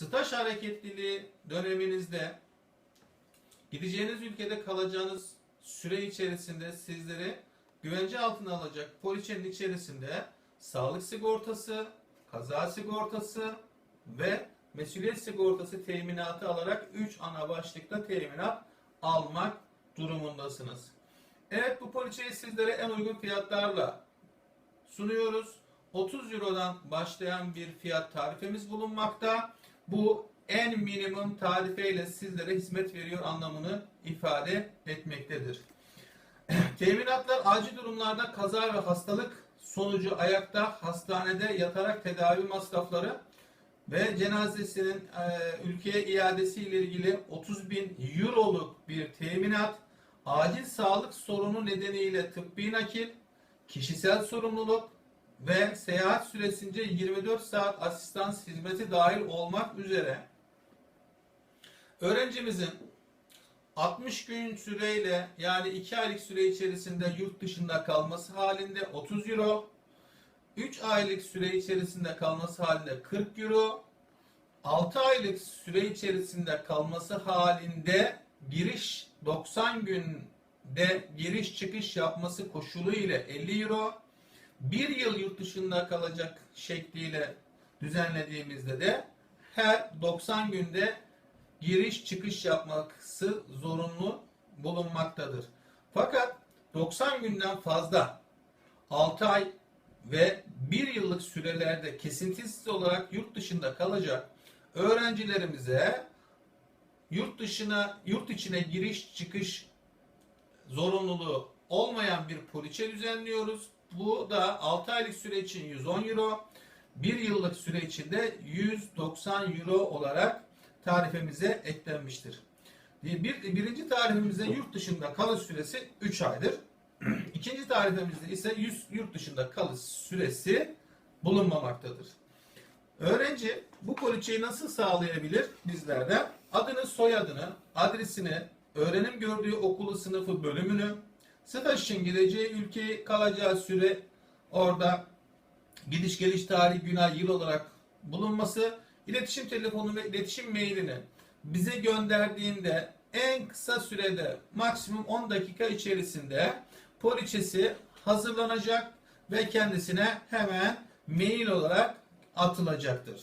Staj hareketliliği döneminizde gideceğiniz ülkede kalacağınız süre içerisinde sizleri güvence altına alacak poliçenin içerisinde sağlık sigortası, kaza sigortası ve mesuliyet sigortası teminatı alarak 3 ana başlıkta teminat almak durumundasınız. Evet bu poliçeyi sizlere en uygun fiyatlarla sunuyoruz. 30 Euro'dan başlayan bir fiyat tarifemiz bulunmakta. Bu en minimum tarifeyle sizlere hizmet veriyor anlamını ifade etmektedir. Teminatlar acil durumlarda kaza ve hastalık sonucu ayakta hastanede yatarak tedavi masrafları ve cenazesinin e, ülkeye iadesi ile ilgili 30 bin euroluk bir teminat, acil sağlık sorunu nedeniyle tıbbi nakil, kişisel sorumluluk ve seyahat süresince 24 saat asistans hizmeti dahil olmak üzere öğrencimizin 60 gün süreyle yani 2 aylık süre içerisinde yurt dışında kalması halinde 30 euro, 3 aylık süre içerisinde kalması halinde 40 euro, 6 aylık süre içerisinde kalması halinde giriş 90 günde giriş çıkış yapması koşulu ile 50 euro, 1 yıl yurt dışında kalacak şekliyle düzenlediğimizde de her 90 günde giriş çıkış yapması zorunlu bulunmaktadır. Fakat 90 günden fazla 6 ay ve 1 yıllık sürelerde kesintisiz olarak yurt dışında kalacak öğrencilerimize yurt dışına yurt içine giriş çıkış zorunluluğu olmayan bir poliçe düzenliyoruz. Bu da 6 aylık süre için 110 euro, 1 yıllık süre için de 190 euro olarak tarifemize eklenmiştir. Bir, birinci tarifimizde yurt dışında kalış süresi 3 aydır. İkinci tarifimizde ise 100 yurt dışında kalış süresi bulunmamaktadır. Öğrenci bu poliçeyi nasıl sağlayabilir bizlerden? Adını, soyadını, adresini, öğrenim gördüğü okulu, sınıfı, bölümünü, staj için gideceği ülkeyi kalacağı süre orada gidiş geliş tarihi, gün, yıl olarak bulunması, iletişim telefonu ve iletişim mailini bize gönderdiğinde en kısa sürede maksimum 10 dakika içerisinde poliçesi hazırlanacak ve kendisine hemen mail olarak atılacaktır.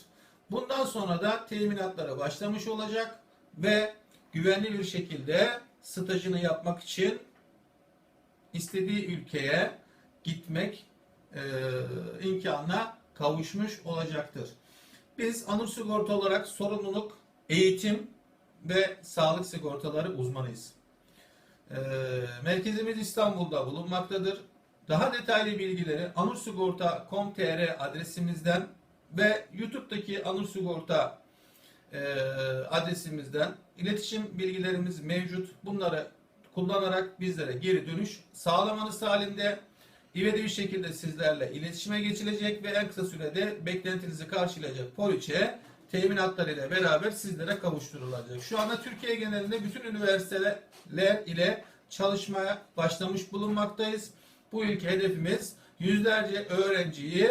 Bundan sonra da teminatlara başlamış olacak ve güvenli bir şekilde stajını yapmak için istediği ülkeye gitmek e, imkanına kavuşmuş olacaktır. Biz Anur Sigorta olarak sorumluluk, eğitim ve sağlık sigortaları uzmanıyız. E, merkezimiz İstanbul'da bulunmaktadır. Daha detaylı bilgileri anursigorta.com.tr adresimizden ve YouTube'daki Anur Sigorta e, adresimizden iletişim bilgilerimiz mevcut. Bunları kullanarak bizlere geri dönüş sağlamanız halinde ivedi bir şekilde sizlerle iletişime geçilecek ve en kısa sürede beklentinizi karşılayacak poliçe teminatlarıyla beraber sizlere kavuşturulacak. Şu anda Türkiye genelinde bütün üniversiteler ile çalışmaya başlamış bulunmaktayız. Bu ülke hedefimiz yüzlerce öğrenciyi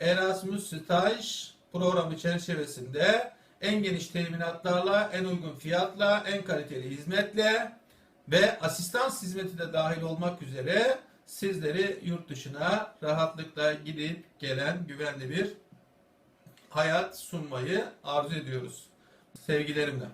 Erasmus Staj programı çerçevesinde en geniş teminatlarla, en uygun fiyatla, en kaliteli hizmetle ve asistans hizmeti de dahil olmak üzere sizleri yurt dışına rahatlıkla gidip gelen güvenli bir hayat sunmayı arzu ediyoruz. Sevgilerimle.